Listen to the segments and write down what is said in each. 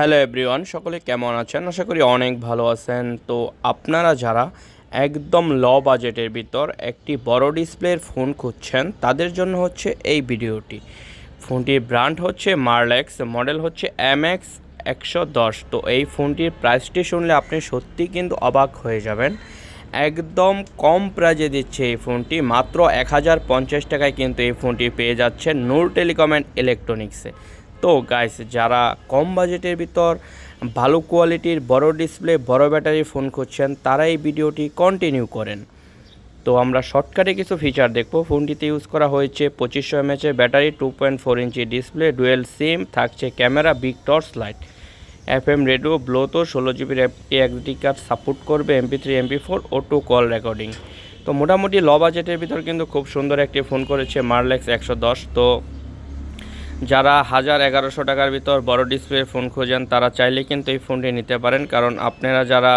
Hello everyone, সকলে কেমন আছেন? আশা করি অনেক ভালো আছেন। তো আপনারা যারা একদম ল বাজেটের ভিতর একটি বড় ডিসপ্লের ফোন খুঁজছেন, তাদের জন্য হচ্ছে এই ভিডিওটি। ফোনটির ব্র্যান্ড হচ্ছে মারলেক্স, মডেল হচ্ছে এম এক্স একশো দশ। তো এই ফোনটির প্রাইসটি শুনলে আপনি সত্যি কিন্তু অবাক হয়ে যাবেন। একদম কম প্রাইজে দিচ্ছে এই ফোনটি, মাত্র এক হাজার পঞ্চাশ টাকায় কিন্তু এই ফোনটি পেয়ে যাচ্ছে নূর টেলিকম অ্যান্ড ইলেকট্রনিক্সে। তো গাইস যারা কম বাজেটের ভিতর ভালো কোয়ালিটির বড় ডিসপ্লে বড় ব্যাটারি ফোন খুঁজছেন তারা এই ভিডিওটি কন্টিনিউ করেন। তো আমরা শর্টকাটে কিছু ফিচার দেখব। ফোনটিতে ইউজ করা হয়েছে পঁচিশশো এমএচের battery two point four inch display dual SIM থাকছে camera big torch light FM M radio ব্লোতো ষোলো জিবির এক্সডি কার্ড সাপোর্ট করবে এমপি থ্রি এমপি ফোর ও টু কল রেকর্ডিং তো মোটামুটি ল বাজেটের ভিতর কিন্তু খুব সুন্দর একটি ফোন করেছে মারলেক্স একশো দশ। তো যারা হাজার এগারোশো টাকার ভিতর বড় ডিসপ্লে ফোন খোঁজেন, তারা চাইলে কিন্তু এই ফোনটি নিতে পারেন। কারণ আপনারা যারা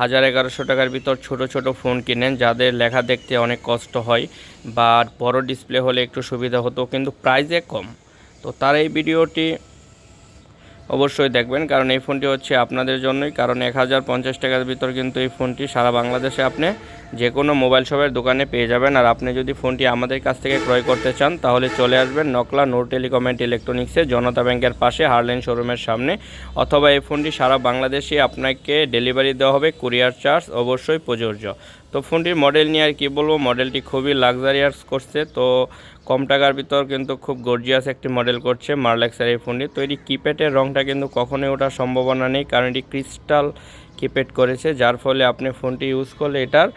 হাজার এগারোশো টাকার ভিতর ছোট ছোট ফোন কিনেন, যাদের লেখা দেখতে অনেক কষ্ট হয় বা বড় ডিসপ্লে হলে একটু সুবিধা হতো, কিন্তু প্রাইসে কম। তো তার এই ভিডিওটি অবশ্যই দেখবেন, কারণ এই ফোনটি হচ্ছে আপনাদের জন্যই। কারণ এক হাজার পঞ্চাশ টাকার ভিতর কিন্তু এই ফোনটি সারা বাংলাদেশে আপনি যে কোনো মোবাইল শপের দোকানে পেয়ে যাবেন। আর আপনি যদি ফোনটি আমাদের কাছ থেকে ক্রয় করতে চান, তাহলে চলে আসবেন নকলা নোর টেলিকম অ্যান্ড ইলেকট্রনিক্সে, জনতা ব্যাংকের পাশে হারলেন শোরুমের সামনে। অথবা এই ফোনটি সারা বাংলাদেশে আপনাকে ডেলিভারি দেওয়া হবে, কুরিয়ার চার্জ অবশ্যই প্রযোজ্য। তো ফোনটির মডেল নিয়ে আর কি বলব, মডেলটি খুবই লাক্সারিয়াস করছে। তো কম টাকার ভিতর কিন্তু খুব গর্জিয়াস একটি মডেল করছে মার্লেক্সের এই ফোনটি। তো এটি কিপ্যাডের রঙটা কিন্তু কখনোই ওঠার সম্ভাবনা নেই, কারণ এটি ক্রিস্টাল কিপ্যাড করেছে, যার ফলে আপনি ফোনটি ইউজ করলে এটার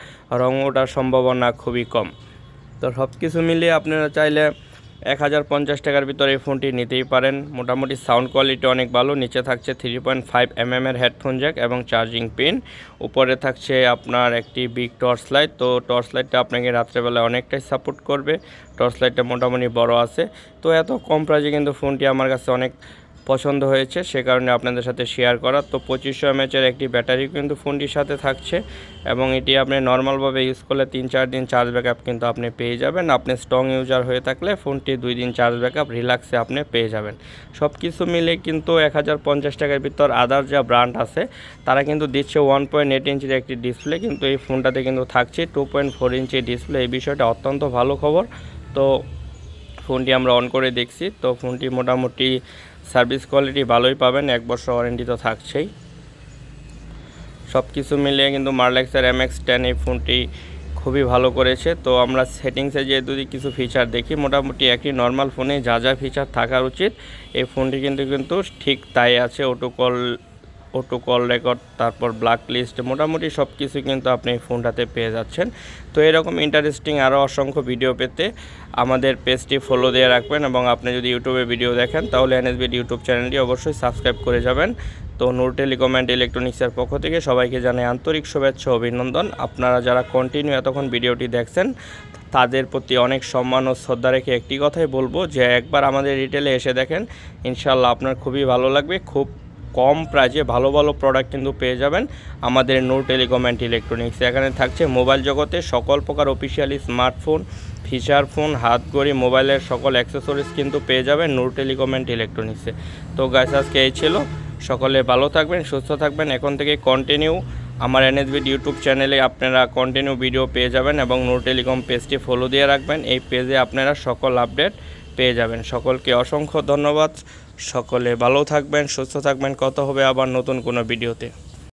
রঙ ওঠার সম্ভাবনা খুবই কম। তো সব কিছু মিলিয়ে আপনারা চাইলে এক হাজার পঞ্চাশ টাকার ভিতরে এই ফোনটি নিতেই পারেন। মোটামুটি সাউন্ড কোয়ালিটি অনেক ভালো, নিচে থাকছে থ্রি পয়েন্ট ফাইভ এম এর হেডফোন জ্যাক এবং চার্জিং পিন উপরে থাকছে আপনার একটি বিগ টর্চ লাইট তো টর্চ লাইটটা আপনাকে রাত্রেবেলা অনেকটাই সাপোর্ট করবে। টর্চ লাইটটা মোটামুটি বড় আছে। তো এত কম প্রাইজে কিন্তু ফোনটি আমার কাছে অনেক পছন্দ হয়েছে, সে কারণে আপনাদের সাথে শেয়ার করা। তো পঁচিশশো এমএচের একটি ব্যাটারি কিন্তু ফোনটির সাথে থাকছে এবং এটি আপনি নর্মালভাবে ইউজ করলে তিন চার দিন চার্জ ব্যাকআপ কিন্তু আপনি পেয়ে যাবেন। আপনি স্ট্রং ইউজার হয়ে থাকলে ফোনটি দুই দিন চার্জ ব্যাকআপ রিল্যাক্সে আপনি পেয়ে যাবেন। সব কিছু মিলে কিন্তু এক হাজার পঞ্চাশ টাকার ভিতর আদার যা ব্র্যান্ড আছে, তারা কিন্তু দিচ্ছে ওয়ান পয়েন্ট এইট ইঞ্চির একটি ডিসপ্লে কিন্তু এই ফোনটাতে কিন্তু থাকছে। Two point four inch display এই বিষয়টা অত্যন্ত ভালো খবর। তো ফোনটি আমরা অন করে দেখছি। তো ফোনটি মোটামুটি সার্ভিস কোয়ালিটি ভালোই পাবেন, এক বছর ওয়ারেন্টি তো থাকছেই। সব কিছু মিলিয়ে কিন্তু মার্লেক্সের এম এক্স টেন এই ফোনটি খুবই ভালো করেছে। তো আমরা সেটিংসে যে যদি কিছু ফিচার দেখি, মোটামুটি একটি নর্মাল ফোনে যা যা ফিচার থাকা উচিত, এই ফোনটি কিন্তু কিন্তু ঠিক তাই আছে auto call auto call record তারপর ব্ল্যাক লিস্ট মোটামুটি সব কিছু কিন্তু আপনি এই ফোনটাতে পেয়ে যাচ্ছেন। তো এরকম ইন্টারেস্টিং আরও অসংখ্য ভিডিও পেতে আমাদের পেজটি ফলো দিয়ে রাখবেন এবং আপনি যদি ইউটিউবে ভিডিও দেখেন, তাহলে এনএসবিড ইউটিউব চ্যানেলটি অবশ্যই সাবস্ক্রাইব করে যাবেন। তো নূর টেলিকম অ্যান্ড ইলেকট্রনিক্সের পক্ষ থেকে সবাইকে জানাই আন্তরিক শুভেচ্ছা, অভিনন্দন। আপনারা যারা কন্টিনিউ এতক্ষণ ভিডিওটি দেখছেন, তাদের প্রতি অনেক সম্মান ও শ্রদ্ধা রেখে একটি কথাই বলব যে একবার আমাদের রিটেলে এসে দেখেন ইনশাল্লাহ আপনার খুবই ভালো লাগবে। খুব কম প্রাইজে ভালো ভালো প্রোডাক্ট কিন্তু পেয়ে যাবেন। আমাদের নূর টেলিকম অ্যান্ড ইলেকট্রনিক্স এখানে থাকছে। মোবাইল জগতে সকল প্রকার অফিসিয়ালি স্মার্টফোন ফিচার ফোন হাত ঘড়ি মোবাইলের সকল অ্যাক্সেসরিজ কিন্তু পেয়ে যাবেন নূর টেলিকম অ্যান্ড ইলেকট্রনিক্সে তো গাছ আজকে এই ছিল। সকলে ভালো থাকবেন, সুস্থ থাকবেন। এখন থেকে কন্টিনিউ আমার এনএসবিড ইউটিউব চ্যানেলে আপনারা কন্টিনিউ ভিডিও পেয়ে যাবেন এবং নূর টেলিকম পেজটি ফলো দিয়ে রাখবেন। এই পেজে আপনারা সকল আপডেট পেয়ে যাবেন। সকলকে অসংখ্য ধন্যবাদ। সকলে ভালো থাকবেন সুস্থ থাকবেন। কত হবে আবার নতুন কোনো ভিডিওতে।